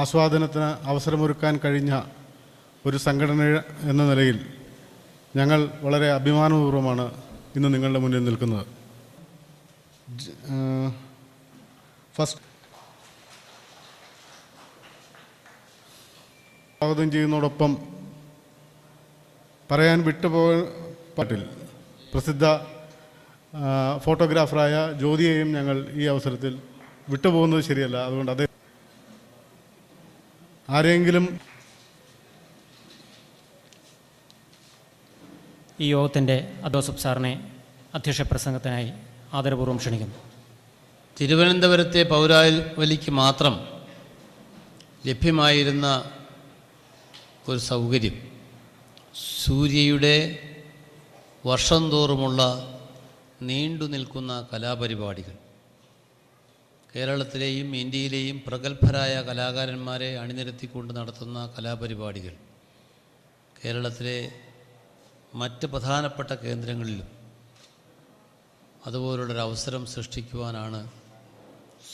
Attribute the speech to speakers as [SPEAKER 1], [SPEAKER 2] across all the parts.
[SPEAKER 1] ആസ്വാദനത്തിന് അവസരമൊരുക്കാൻ കഴിഞ്ഞ ഒരു സംഘടന എന്ന നിലയിൽ ഞങ്ങൾ വളരെ അഭിമാനപൂർവമാണ് ഇന്ന് നിങ്ങളുടെ മുന്നിൽ നിൽക്കുന്നത്. ഫസ്റ്റ് സ്വാഗതം ചെയ്യുന്നതോടൊപ്പം പറയാൻ വിട്ടുപോയ പാട്ടിൽ പ്രസിദ്ധ ഫോട്ടോഗ്രാഫറായ ജ്യോതിയെയും ഞങ്ങൾ ഈ അവസരത്തിൽ വിട്ടുപോകുന്നത് ശരിയല്ല. അതുകൊണ്ട് അതേ ആരെങ്കിലും
[SPEAKER 2] ഈ യോഗത്തിന്റെ അദോസഫ് സാറിനെ അധ്യക്ഷ പ്രസംഗത്തിനായി ആദരപൂർവം ക്ഷണിക്കുന്നു.
[SPEAKER 3] തിരുവനന്തപുരത്തെ പൗരാവലിക്ക് മാത്രം ലഭ്യമായിരുന്ന ഒരു സൗകര്യം സൂര്യയുടെ വർഷം തോറുമുള്ള നീണ്ടു നിൽക്കുന്ന കലാപരിപാടികൾ. കേരളത്തിലെയും ഇന്ത്യയിലെയും പ്രഗത്ഭരായ കലാകാരന്മാരെ അണിനിരത്തിക്കൊണ്ട് നടത്തുന്ന കലാപരിപാടികൾ. കേരളത്തിലെ മറ്റ് പ്രധാനപ്പെട്ട കേന്ദ്രങ്ങളിലും അതുപോലുള്ളൊരവസരം സൃഷ്ടിക്കുവാനാണ്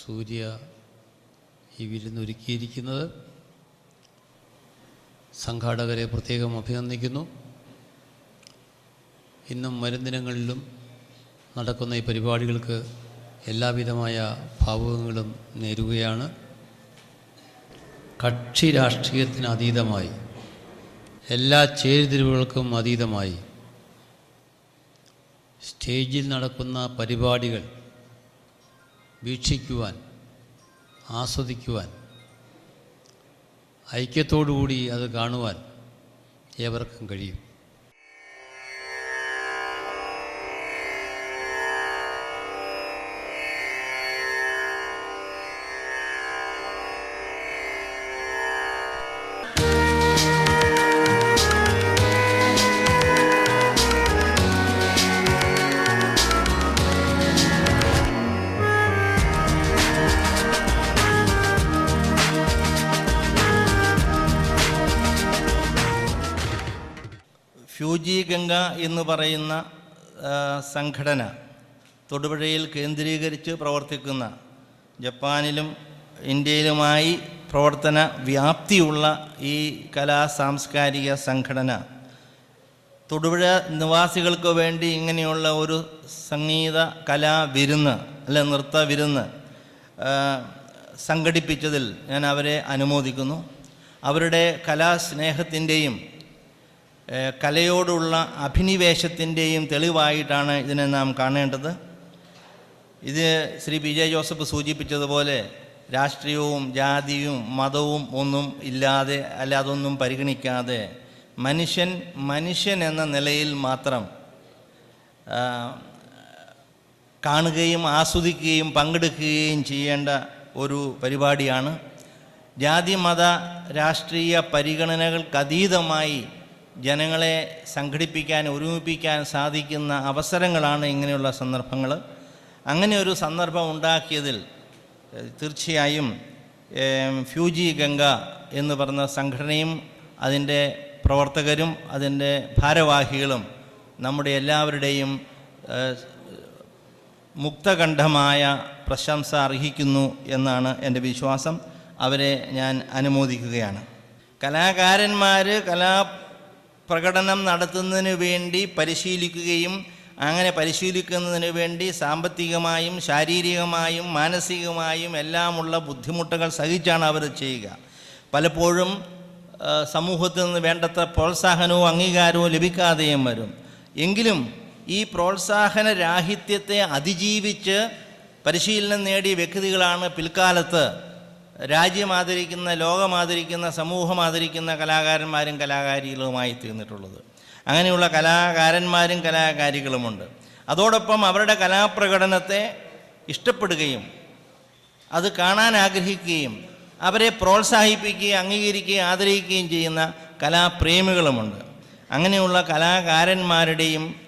[SPEAKER 3] സൂര്യ ഈ വിരുന്നൊരുക്കിയിരിക്കുന്നത്. സംഘാടകരെ പ്രത്യേകം അഭിനന്ദിക്കുന്നു. ഇന്നും വരും ദിനങ്ങളിലും നടക്കുന്ന ഈ പരിപാടികൾക്ക് എല്ലാവിധമായ ഭാവുകങ്ങളും നേരുകയാണ്. കക്ഷി രാഷ്ട്രീയത്തിന് അതീതമായി. എല്ലാ ചേരിതിരിവുകൾക്കും അതീതമായി. സ്റ്റേജിൽ നടക്കുന്ന പരിപാടികൾ വീക്ഷിക്കുവാൻ ആസ്വദിക്കുവാൻ ഐക്യത്തോടുകൂടി അത് കാണുവാൻ ഏവർക്കും കഴിയും.
[SPEAKER 4] ഫ്യൂജി ഗംഗ എന്ന് പറയുന്ന സംഘടന തൊടുപുഴയിൽ കേന്ദ്രീകരിച്ച് പ്രവർത്തിക്കുന്ന ജപ്പാനിലും ഇന്ത്യയിലുമായി പ്രവർത്തന വ്യാപ്തിയുള്ള ഈ കലാ സാംസ്കാരിക സംഘടന. തൊടുപുഴ നിവാസികൾക്ക് വേണ്ടി ഇങ്ങനെയുള്ള ഒരു സംഗീത കലാ വിരുന്ന് അല്ലെ നൃത്ത വിരുന്ന് സംഘടിപ്പിച്ചതിൽ ഞാൻ അവരെ അനുമോദിക്കുന്നു. അവരുടെ കലാസ്നേഹത്തിന്റെയും കലയോടുള്ള അഭിനിവേശത്തിന്റെയും തെളിവായിട്ടാണ് ഇതിനെ നാം കാണേണ്ടത്. ഇത് ശ്രീ പി ജെ ജോസഫ് സൂചിപ്പിച്ചതുപോലെ രാഷ്ട്രീയവും ജാതിയും മതവും ഒന്നും ഇല്ലാതെ അല്ലാതൊന്നും പരിഗണിക്കാതെ മനുഷ്യൻ മനുഷ്യൻ എന്ന നിലയിൽ മാത്രം കാണുകയും ആസ്വദിക്കുകയും പങ്കെടുക്കുകയും ചെയ്യേണ്ട ഒരു പരിപാടിയാണ്. ജാതി മത രാഷ്ട്രീയ പരിഗണനകൾക്കതീതമായി ജനങ്ങളെ സംഘടിപ്പിക്കാൻ ഒരുമിപ്പിക്കാൻ സാധിക്കുന്ന അവസരങ്ങളാണ് ഇങ്ങനെയുള്ള സന്ദർഭങ്ങൾ അങ്ങനെ ഒരു സന്ദർഭം ഉണ്ടാക്കിയതിൽ തീർച്ചയായും ഫ്യൂജി ഗംഗ എന്ന് പറഞ്ഞ സംഘടനയും അതിന്റെ പ്രവർത്തകരും അതിന്റെ ഭാരവാഹികളും നമ്മുടെ എല്ലാവരുടെയും മുക്തകണ്ഠമായ പ്രശംസ അർഹിക്കുന്നു എന്നാണ് എന്റെ വിശ്വാസം. അവരെ ഞാൻ അനുമോദിക്കുകയാണ്. കലാകാരന്മാർ കലാപ്രകടനം നടത്തുന്നതിന് വേണ്ടി പരിശീലിക്കുകയും അങ്ങനെ പരിശീലിക്കുന്നതിന് വേണ്ടി സാമ്പത്തികമായും ശാരീരികമായും മാനസികമായും എല്ലാമുള്ള ബുദ്ധിമുട്ടുകൾ സഹിച്ചാണ് അവർ ചെയ്യുക. പലപ്പോഴും സമൂഹത്തിൽ നിന്ന് വേണ്ടത്ര പ്രോത്സാഹനവും അംഗീകാരവും ലഭിക്കാതെയും വരും. എങ്കിലും ഈ പ്രോത്സാഹന രാഹിത്യത്തെ അതിജീവിച്ച് പരിശീലനം നേടിയ വ്യക്തികളാണ് പിൽക്കാലത്ത് രാജ്യം ആദരിക്കുന്ന ലോകം ആദരിക്കുന്ന സമൂഹം ആദരിക്കുന്ന കലാകാരന്മാരും കലാകാരികളുമായി തീർന്നിട്ടുള്ളത്. അങ്ങനെയുള്ള കലാകാരന്മാരും കലാകാരികളുമുണ്ട്. അതോടൊപ്പം അവരുടെ കലാപ്രകടനത്തെ ഇഷ്ടപ്പെടുകയും അത് കാണാൻ ആഗ്രഹിക്കുകയും അവരെ പ്രോത്സാഹിപ്പിക്കുകയും അംഗീകരിക്കുകയും ആദരിക്കുകയും ചെയ്യുന്ന കലാപ്രേമികളുമുണ്ട്. അങ്ങനെയുള്ള കലാകാരന്മാരുടെയും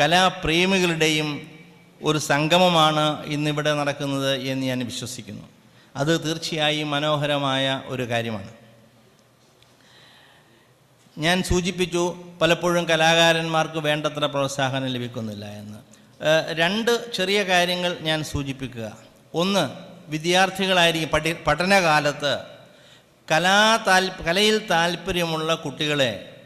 [SPEAKER 4] കലാപ്രേമികളുടെയും ഒരു സംഗമമാണ് ഇന്നിവിടെ നടക്കുന്നത് എന്ന് ഞാൻ വിശ്വസിക്കുന്നു. അത് തീർച്ചയായും മനോഹരമായ ഒരു കാര്യമാണ്. ഞാൻ സൂചിപ്പിച്ചു പലപ്പോഴും കലാകാരന്മാർക്ക് വേണ്ടത്ര പ്രോത്സാഹനം ലഭിക്കുന്നില്ല എന്ന്. രണ്ട് ചെറിയ കാര്യങ്ങൾ ഞാൻ സൂചിപ്പിക്കുക. ഒന്ന് വിദ്യാർത്ഥികളായിരിക്കും പഠി പഠനകാലത്ത് കലാ താൽ കലയിൽ താല്പര്യമുള്ള കുട്ടികളെ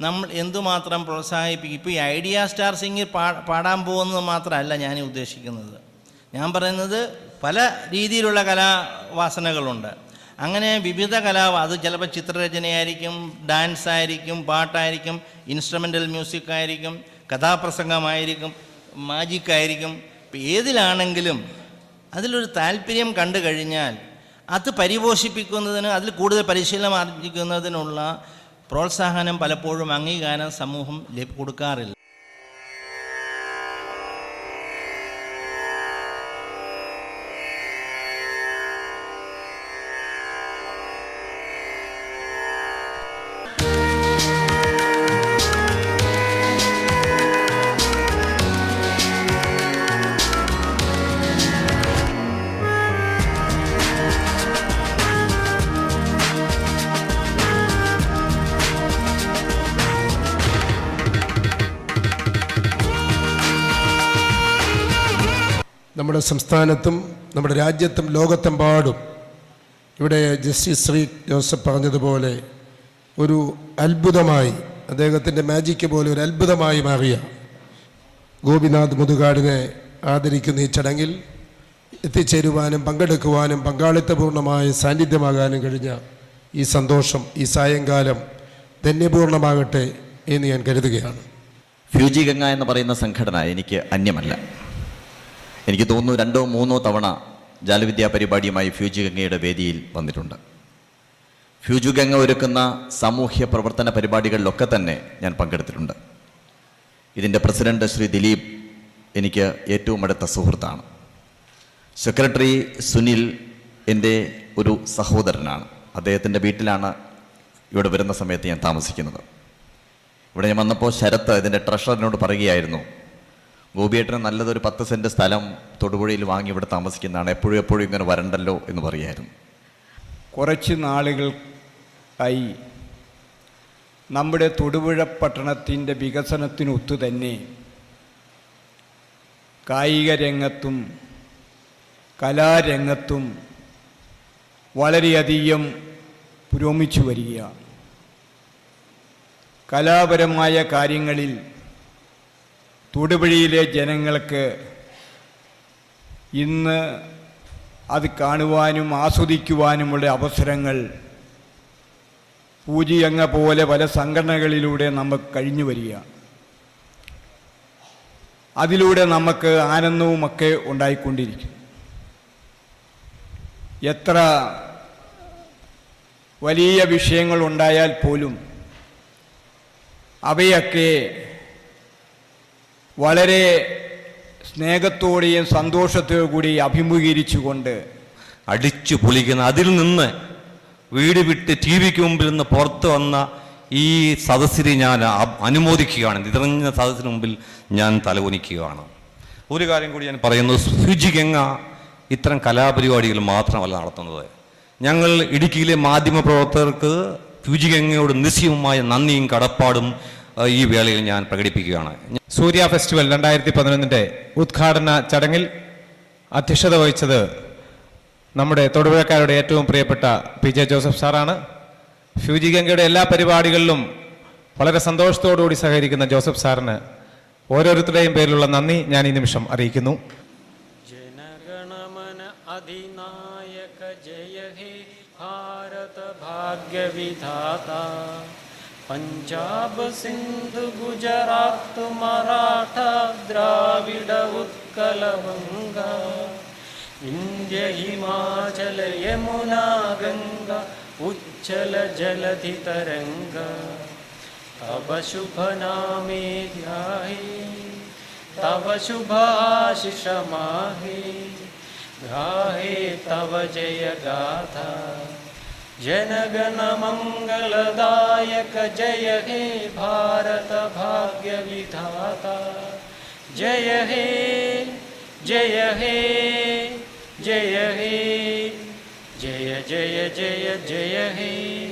[SPEAKER 4] നമ്മൾ എന്തുമാത്രം പ്രോത്സാഹിപ്പിക്കും? ഇപ്പോൾ ഈ ഐഡിയ സ്റ്റാർ സിംഗിൽ പാ പാടാൻ പോകുന്നത് മാത്രമല്ല ഞാൻ ഉദ്ദേശിക്കുന്നത്. ഞാൻ പറയുന്നത് പല രീതിയിലുള്ള കലാവാസനകളുണ്ട്. അങ്ങനെ വിവിധ കലാ അത് ചിലപ്പോൾ ചിത്രരചനയായിരിക്കും ഡാൻസ് ആയിരിക്കും പാട്ടായിരിക്കും ഇൻസ്ട്രുമെന്റൽ മ്യൂസിക് ആയിരിക്കും കഥാപ്രസംഗമായിരിക്കും മാജിക് ആയിരിക്കും ഏതിലാണെങ്കിലും അതിലൊരു താല്പര്യം കണ്ടു കഴിഞ്ഞാൽ അത് പരിപോഷിപ്പിക്കുന്നതിന് അതിൽ കൂടുതൽ പരിശീലനം ആർജിക്കുന്നതിനുള്ള പ്രോത്സാഹനം പലപ്പോഴും അംഗീകാരം സമൂഹം കൊടുക്കാറില്ല.
[SPEAKER 5] നമ്മുടെ സംസ്ഥാനത്തും നമ്മുടെ രാജ്യത്തും ലോകത്തെമ്പാടും ഇവിടെ ജസ്റ്റിസ് ശ്രീ ജോസഫ് പറഞ്ഞതുപോലെ ഒരു അത്ഭുതമായി അദ്ദേഹത്തിന്റെ മാജിക്ക് പോലെ ഒരു അത്ഭുതമായി മാറിയ ഗോപിനാഥ് മുതുകാടിനെ ആദരിക്കുന്ന ഈ ചടങ്ങിൽ എത്തിച്ചേരുവാനും പങ്കെടുക്കുവാനും പങ്കാളിത്തപൂർണമായ സാന്നിധ്യമാകാനും കഴിഞ്ഞ ഈ സന്തോഷം ഈ സായങ്കാലം ധന്യപൂർണമാകട്ടെ എന്ന് ഞാൻ കരുതുകയാണ്.
[SPEAKER 6] ഫ്യൂജി ഗംഗ എന്ന് പറയുന്ന സംഘടന എനിക്ക് അന്യമല്ല. എനിക്ക് തോന്നുന്നു രണ്ടോ മൂന്നോ തവണ ജാലവിദ്യാ പരിപാടിയുമായി ഫ്യൂജി ഗംഗയുടെ വേദിയിൽ വന്നിട്ടുണ്ട്. ഫ്യൂജു ഗംഗ ഒരുക്കുന്ന സാമൂഹ്യ പ്രവർത്തന പരിപാടികളിലൊക്കെ തന്നെ ഞാൻ പങ്കെടുത്തിട്ടുണ്ട്. ഇതിന്റെ പ്രസിഡന്റ് ശ്രീ ദിലീപ് എനിക്ക് ഏറ്റവും അടുത്ത സുഹൃത്താണ്. സെക്രട്ടറി സുനിൽ എന്റെ ഒരു സഹോദരനാണ്. അദ്ദേഹത്തിന്റെ വീട്ടിലാണ് ഇവിടെ വരുന്ന സമയത്ത് ഞാൻ താമസിക്കുന്നത്. ഇവിടെ ഞാൻ വന്നപ്പോൾ ശരത്ത് ഇതിന്റെ ട്രഷറിനോട് പറയുകയായിരുന്നു ഗോപിയേട്ടന് നല്ലതൊരു പത്ത് സെന്റ് സ്ഥലം തൊടുപുഴയിൽ വാങ്ങി ഇവിടെ താമസിക്കുന്നതാണ്. എപ്പോഴും എപ്പോഴും ഇങ്ങനെ വരണ്ടല്ലോ എന്ന് പറയായിരുന്നു.
[SPEAKER 7] കുറച്ച് നാളുകൾ ആയി നമ്മുടെ തൊടുപുഴ പട്ടണത്തിന്റെ വികസനത്തിനൊത്തു തന്നെ കായിക രംഗത്തും കലാരംഗത്തും വളരെയധികം പുരോഗമിച്ചു വരികയാണ്. കലാപരമായ കാര്യങ്ങളിൽ തൊടുപുഴയിലെ ജനങ്ങൾക്ക് ഇന്ന് അത് കാണുവാനും ആസ്വദിക്കുവാനുമുള്ള അവസരങ്ങൾ പൂജിയങ്ങ പോലെ പല സംഘടനകളിലൂടെ നമുക്ക് കഴിഞ്ഞു വരികയാണ് അതിലൂടെ നമുക്ക് ആനന്ദവുമൊക്കെ ഉണ്ടായിക്കൊണ്ടിരിക്കും. എത്ര വലിയ വിഷയങ്ങൾ ഉണ്ടായാൽ പോലും അവയൊക്കെ വളരെ സ്നേഹത്തോടെയും സന്തോഷത്തോടു കൂടി അഭിമുഖീകരിച്ചുകൊണ്ട്
[SPEAKER 8] അടിച്ചു പൊളിക്കുന്ന അതിൽ നിന്ന് വീട് വിട്ട് ടി വിക്ക് മുമ്പിൽ നിന്ന് പുറത്ത് വന്ന ഈ സദസ്സിനെ ഞാൻ അനുമോദിക്കുകയാണ്. നിറഞ്ഞ സദസ്സിന് മുമ്പിൽ ഞാൻ തലകുനിക്കുകയാണ്. ഒരു കാര്യം കൂടി ഞാൻ പറയുന്നു. ഗംഗ ഇത്തരം കലാപരിപാടികൾ മാത്രമല്ല നടത്തുന്നത്. ഞങ്ങൾ ഇടുക്കിയിലെ മാധ്യമ പ്രവർത്തകർക്ക് ഫ്യൂജി ഗംഗയോട് നിസ്യമായ നന്ദിയും കടപ്പാടും ഈ വേളയിൽ ഞാൻ പ്രകടിപ്പിക്കുകയാണ്.
[SPEAKER 9] സൂര്യ ഫെസ്റ്റിവൽ രണ്ടായിരത്തി പതിനൊന്നിന്റെ ഉദ്ഘാടന ചടങ്ങിൽ അധ്യക്ഷത വഹിച്ചത് നമ്മുടെ തൊടുപുഴക്കാരുടെ ഏറ്റവും പ്രിയപ്പെട്ട പി ജെ ജോസഫ് സാറാണ്. ഫ്യൂജി ഗംഗയുടെ എല്ലാ പരിപാടികളിലും വളരെ സന്തോഷത്തോടുകൂടി സഹകരിക്കുന്ന ജോസഫ് സാറിന് ഓരോരുത്തരുടെയും പേരിലുള്ള നന്ദി ഞാൻ ഈ നിമിഷം അറിയിക്കുന്നു.
[SPEAKER 2] ജനഗണമന ജയ ഹേ ഭാരത ഭാഗ്യവിധാത. पञ्जाब् सिन्धु गुजरात् मराठा द्राविड उत्कलभङ्गा इन्द्य हिमाचल यमुना गङ्गा उज्जल जलधितरङ्गा तव शुभ नामे गाहे तव शुभाशिषमाहे गाहे तव जय गाथा। गाथा जनगण मंगलदायक जय हे भारत भाग्य विधाता जय हे जय हे जय हे जय जय जय जय हे